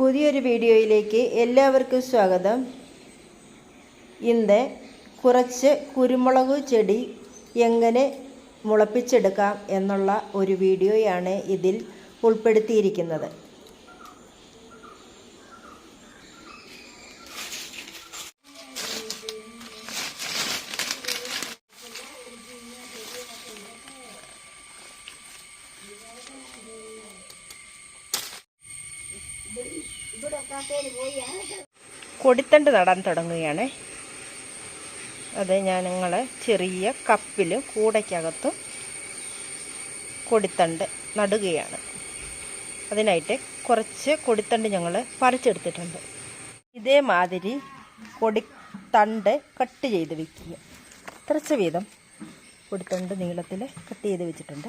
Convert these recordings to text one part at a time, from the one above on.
പുതിയൊരു വീഡിയോയിലേക്ക് എല്ലാവർക്കും സ്വാഗതം. ഇന്ന് കുറച്ച് കുരുമുളക് ചെടി എങ്ങനെ മുളപ്പിച്ചെടുക്കാം എന്നുള്ള ഒരു വീഡിയോയാണ് ഇതിൽ ഉൾപ്പെടുത്തിയിരിക്കുന്നത്. കൊടിത്തണ്ട് നടാൻ തുടങ്ങുകയാണ്. അത് ഞാൻ നിങ്ങൾ ചെറിയ കപ്പിൽ കൂടയ്ക്കകത്തും കൊടിത്തണ്ട് നടുകയാണ്. അതിനായിട്ട് കുറച്ച് കൊടിത്തണ്ട് ഞങ്ങൾ പറിച്ചെടുത്തിട്ടുണ്ട്. ഇതേമാതിരി കൊടിത്തണ്ട് കട്ട് ചെയ്ത് വെക്കുക. കുറച്ച് വീതം കൊടിത്തണ്ട് നീളത്തിൽ കട്ട് ചെയ്ത് വെച്ചിട്ടുണ്ട്.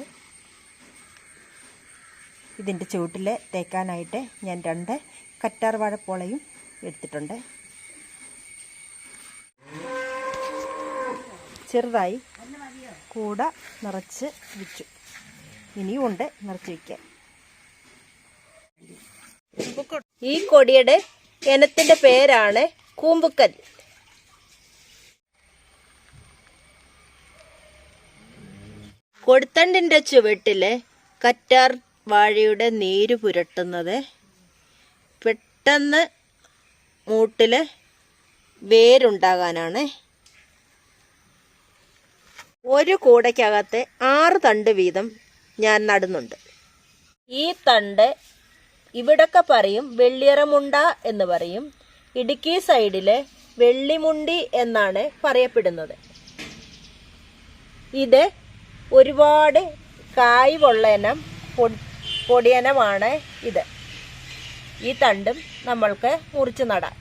ഇതിന്റെ ചുവട്ടിൽ തേക്കാനായിട്ട് ഞാൻ രണ്ട് കറ്റാർ വാഴപ്പോളയും എടുത്തിട്ടുണ്ട്. ചെറുതായി കൂട നിറച്ച് വെച്ചു. ഇനിയും ഉണ്ട് നിറച്ച് വയ്ക്കാൻ ഈ കൊടിയുടെ ഇനത്തിന്റെ പേരാണ് കൂമ്പുക്കൽ കൊടുത്തണ്ടിന്റെ ചുവട്ടിൽ കറ്റാർ വാഴയുടെ നീര് പുരട്ടുന്നത് പെട്ടെന്ന് മൂട്ടിൽ വേരുണ്ടാകാനാണ്. ഒരു കൂടയ്ക്കകത്ത് ആറ് തണ്ട് വീതം ഞാൻ നടുന്നുണ്ട്. ഈ തണ്ട് ഇവിടൊക്കെ പറയും വെള്ളിയറമുണ്ട എന്ന് പറയും. ഇടുക്കി സൈഡിലെ വെള്ളിമുണ്ടി എന്നാണ് പറയപ്പെടുന്നത്. ഇത് ഒരുപാട് കായ്വുള്ള ഇനം പൊടിയനമാണ് ഇത്. ഈ തണ്ടും നമ്മൾക്ക് മുറിച്ച് നടാം.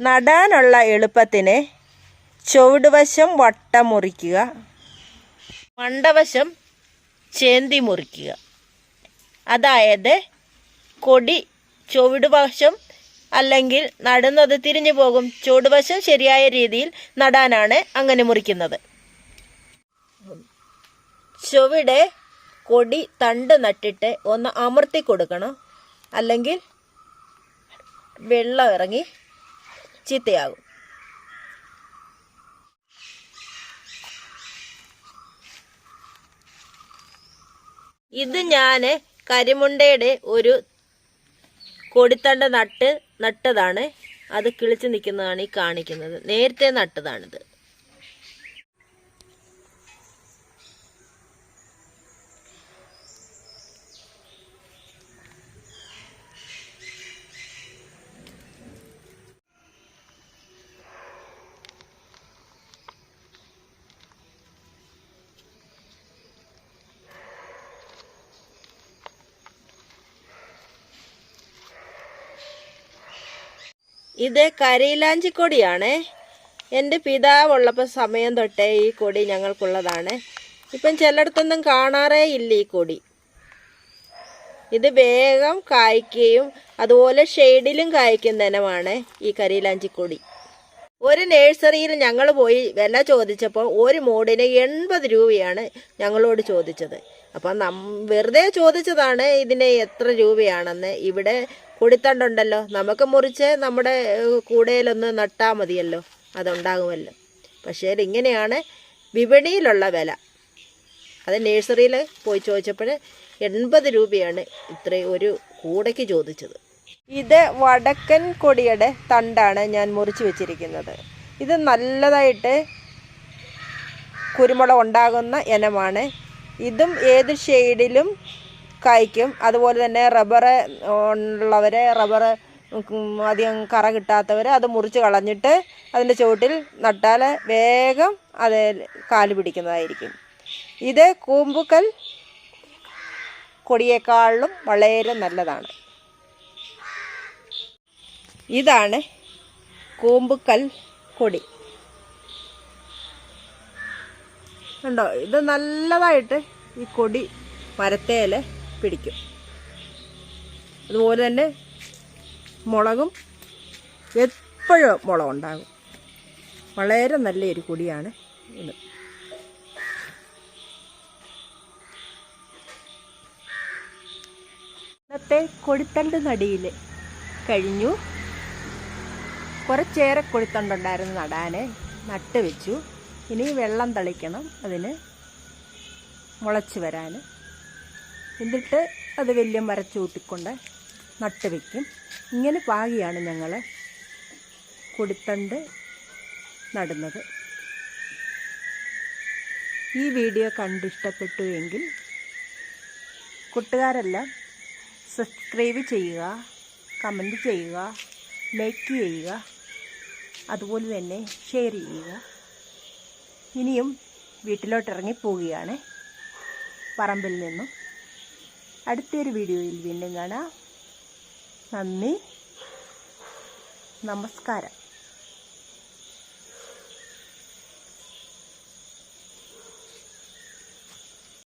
നടാനുള്ള എളുപ്പത്തിന് ചുവടുവശം വട്ടം മുറിക്കുക മണ്ടവശം ചേന്തി മുറിക്കുക. അതായത് കൊടി ചുവടുവശം അല്ലെങ്കിൽ നടുന്നത് തിരിഞ്ഞു പോകും. ചുവടുവശം ശരിയായ രീതിയിൽ നടാനാണ് അങ്ങനെ മുറിക്കുന്നത്. ചുവടെ കൊടി തണ്ട് നട്ടിട്ട് ഒന്ന് അമർത്തി കൊടുക്കണം. അല്ലെങ്കിൽ വെള്ളം ഇറങ്ങി ചീത്തയാകും. ഇത് ഞാൻ കരിമുണ്ടയുടെ ഒരു കൊടിത്തണ്ട് നട്ട് നട്ടതാണ്. അത് കിളിച്ച് നിൽക്കുന്നതാണ് ഈ കാണിക്കുന്നത്. നേരത്തെ നട്ടതാണിത്. ഇത് കരയിലാഞ്ചി കൊടിയാണ്. എന്റെ പിതാവ് ഉള്ളപ്പോൾ സമയം തൊട്ടേ ഈ കൊടി ഞങ്ങൾക്കുള്ളതാണ്. ഇപ്പം ചിലയിടത്തൊന്നും കാണാറേ ഇല്ല ഈ കൊടി. ഇത് വേഗം കായ്ക്കുകയും അതുപോലെ ഷെയ്ഡിലും കായ്ക്കുന്ന ഈ കരിയിലാഞ്ചിക്കൊടി ഒരു നേഴ്സറിയിൽ ഞങ്ങൾ പോയി വില ചോദിച്ചപ്പോൾ ഒരു മൂടിന് എൺപത് രൂപയാണ് ഞങ്ങളോട് ചോദിച്ചത്. അപ്പം നം വെറുതെ ചോദിച്ചതാണ് ഇതിന് എത്ര രൂപയാണെന്ന്. ഇവിടെ കൊടുത്തണ്ടുണ്ടല്ലോ. നമുക്ക് മുറിച്ച് നമ്മുടെ കൂടയിലൊന്ന് നട്ടാൽ മതിയല്ലോ. അതുണ്ടാകുമല്ലോ. പക്ഷേ ഇങ്ങനെയാണ് വിപണിയിലുള്ള വില. അത് നേഴ്സറിയിൽ പോയി ചോദിച്ചപ്പോൾ എൺപത് രൂപയാണ് ഇത്രയും ഒരു കൂടയ്ക്ക് ചോദിച്ചത്. ഇത് വടക്കൻ കൊടിയുടെ തണ്ടാണ് ഞാൻ മുറിച്ച് വെച്ചിരിക്കുന്നത്. ഇത് നല്ലതായിട്ട് കുരുമുളക് ഉണ്ടാകുന്ന ഇനമാണ്. ഇതും ഏത് ഷെയ്ഡിലും കായ്ക്കും. അതുപോലെ തന്നെ റബ്ബർ ഉള്ളവരെ റബ്ബർ അധികം കറ കിട്ടാത്തവർ അത് മുറിച്ച് കളഞ്ഞിട്ട് അതിന്റെ ചുവട്ടിൽ നട്ടാൽ വേഗം അത് കാൽ പിടിക്കുന്നതായിരിക്കും. ഇത് കൂമ്പുക്കൽ കൊടിയേക്കാളും വളരെ നല്ലതാണ്. ഇതാണ് കൂമ്പുക്കൽ കൊടി. കണ്ടോ? ഇത് നല്ലതായിട്ട് ഈ കൊടി മരത്തേൽ പിടിക്കും. അതുപോലെ തന്നെ മുളകും എപ്പോഴും മുളകുണ്ടാകും വളരെ നല്ലൊരു കൊടിയാണ് ഇത്. ഇന്നത്തെ കൊടിത്തണ്ട് നടിയിൽ കഴിഞ്ഞു. കുറച്ചേറെ കൊഴുത്തണ്ടുണ്ടായിരുന്നു നടാൻ നട്ട് വെച്ചു. ഇനി വെള്ളം തളിക്കണം അതിന് മുളച്ച് വരാൻ എന്നിട്ട് അത് വലിയ മരച്ചൂട്ടിക്കൊണ്ട് നട്ട് വയ്ക്കും ഇങ്ങനെ പാകിയാണ് ഞങ്ങൾ കൊടിത്തണ്ട് നടുന്നത്. ഈ വീഡിയോ കണ്ടിഷ്ടപ്പെട്ടു എങ്കിൽ കൂട്ടുകാരെല്ലാം സബ്സ്ക്രൈബ് ചെയ്യുക കമന്റ് ചെയ്യുക ലൈക്ക് ചെയ്യുക. അതുപോലെ തന്നെ ഷെയർ ചെയ്യുക. ഇനിയും വീട്ടിലോട്ട് ഇറങ്ങി പോവുകയാണ്. പറമ്പിൽ നിന്നും. അടുത്തൊരു വീഡിയോയിൽ വീണ്ടും കാണാം. നന്ദി. നമസ്കാരം.